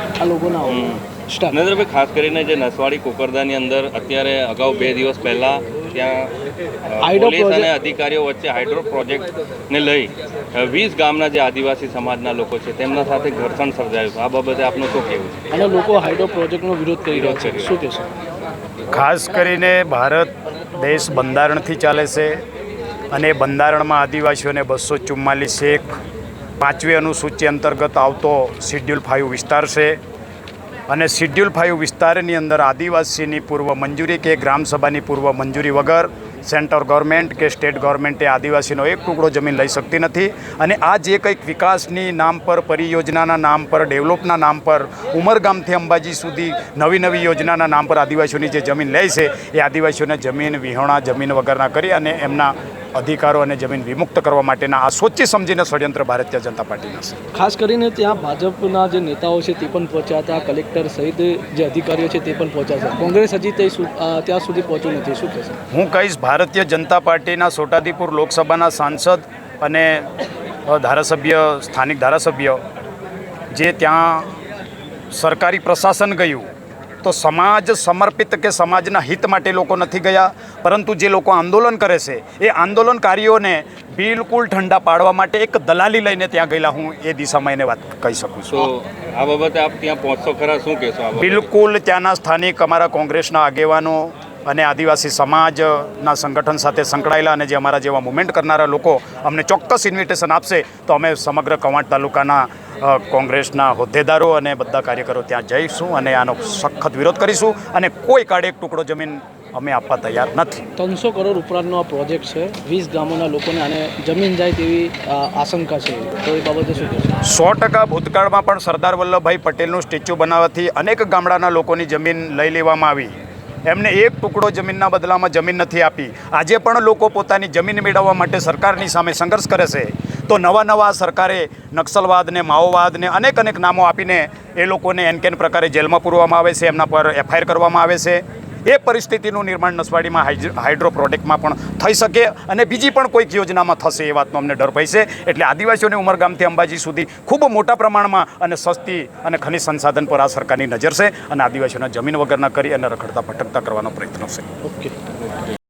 આ લોકોના નરેન્દ્રભાઈ ખાસ કરીને જે નસવાડી કોકરદાની અંદર અત્યારે અગાઉ બે દિવસ પહેલા ત્યાં પોલીસ અને અધિકારીઓ વચ્ચે હાઇડ્રો પ્રોજેક્ટને લઈ વીસ ગામના જે આદિવાસી સમાજના લોકો છે તેમના સાથે ઘર્ષણ સર્જાયું છે. આ બાબતે આપનું શું કહેવું છે? અને લોકો હાઇડ્રો પ્રોજેક્ટનો વિરોધ કરી રહ્યા છે. શું કહેશો? ખાસ કરીને ભારત દેશ બંધારણથી ચાલે છે અને બંધારણમાં આદિવાસીઓને બસો ચુમ્માલીસ એક પાંચમી અનુસૂચિ અંતર્ગત આવતો શિડ્યુલ ફાઇવ વિસ્તાર છે. અને શિડ્યુલ ફાઇવ વિસ્તારની અંદર આદિવાસીની પૂર્વ મંજૂરી કે ગ્રામસભાની પૂર્વ મંજૂરી વગર સેન્ટર ગવર્મેન્ટ કે સ્ટેટ ગવર્મેન્ટે આદિવાસીનો એક ટુકડો જમીન લઈ શકતી નથી. અને આ જે કંઈક વિકાસની નામ પર, પરિયોજનાના નામ પર, ડેવલપના નામ પર, ઉમરગામથી અંબાજી સુધી નવી નવી યોજનાના નામ પર આદિવાસીઓની જે જમીન લે છે, એ આદિવાસીઓને જમીન વિહોણા, જમીન વગરના કરી અને એમના અધિકારો અને જમીન વિમુક્ત કરવા માટેના આ સોચી સમજીને ષડયંત્ર ભારતીય જનતા પાર્ટીના છે. ખાસ કરીને ત્યાં ભાજપના જે નેતાઓ છે તે પણ પહોંચ્યા હતા કલેક્ટર સહિત જે અધિકારીઓ છે તે પણ પહોંચ્યા છે. કોંગ્રેસ હજી તે ત્યાં સુધી પહોંચ્યું નથી. શું કહેશે? હું કહીશ ભારતીય જનતા પાર્ટીના છોટાદીપુર લોકસભાના સાંસદ અને ધારાસભ્ય સ્થાનિક ધારાસભ્ય જે ત્યાં સરકારી પ્રશાસન ગયું તો સમાજ સમર્પિત કે સમાજના હિત માટે લોકો નથી ગયા પરંતુ જે લોકો આંદોલન કરે છે એ આંદોલનકારીઓને બિલકુલ ઠંડા પાડવા માટે એક દલાલી લઈને ત્યાં ગયેલા હું એ દિશામાં એને વાત કહી શકું છું. આ બાબતે આપ ત્યાં પહોંચશો ખરા? શું કહેશો બિલકુલ ત્યાંના સ્થાનિક અમારા કોંગ્રેસના આગેવાનો અને આદિવાસી સમાજના સંગઠન સાથે સંકળાયેલા અને જે અમારા જેવા મુવમેન્ટ કરનારા લોકો અમને ચોક્કસ ઇન્વિટેશન આપશે તો અમે સમગ્ર કવાંટ તાલુકાના કોંગ્રેસના હોદ્દેદારો અને બધા કાર્યકરો ત્યાં જઈશું અને આનો સખત વિરોધ કરીશું અને કોઈ કાળે એક ટુકડો જમીન અમે આપવા તૈયાર નથી. ત્રણસો કરોડ ઉપરાંતનો આ પ્રોજેક્ટ છે વીસ ગામોના લોકોને આને જમીન જાય તેવી આશંકા છે. તો એ બાબતે શું કહેશો? સો ટકા ભૂતકાળમાં પણ સરદાર વલ્લભભાઈ પટેલનું સ્ટેચ્યુ બનાવવાથી અનેક ગામડાના લોકોની જમીન લઈ લેવામાં આવી. એમને એક ટુકડો જમીનના બદલામાં જમીન નથી આપી. આજે પણ લોકો પોતાની જમીન મેળવવા માટે સરકારની સામે સંઘર્ષ કરે છે. તો નવા નવા સરકારે નક્સલવાદને, માઓવાદને અનેક અનેક નામો આપીને એ લોકોને એન કેન પ્રકારે જેલમાં પૂરવામાં આવે છે. એમના પર એફઆઈઆર કરવામાં આવે છે. એ પરિસ્થિતિનું નિર્માણ નસવાડીમાં હાઇડ- હાઇડ્રો પ્રોજેક્ટમાં પણ થઈ શકે અને બીજી પણ કોઈક યોજનામાં થશે એ વાતનો અમને ડર ભય છે એટલે આદિવાસીઓને ઉમરગામથી અંબાજી સુધી ખૂબ મોટા પ્રમાણમાં અને સસ્તી અને ખનિજ સંસાધન પર આ સરકારની નજર છે અને આદિવાસીઓના જમીન વગરના કરી અને રખડતા ભટકતા કરવાનો પ્રયત્ન છે. ઓકે.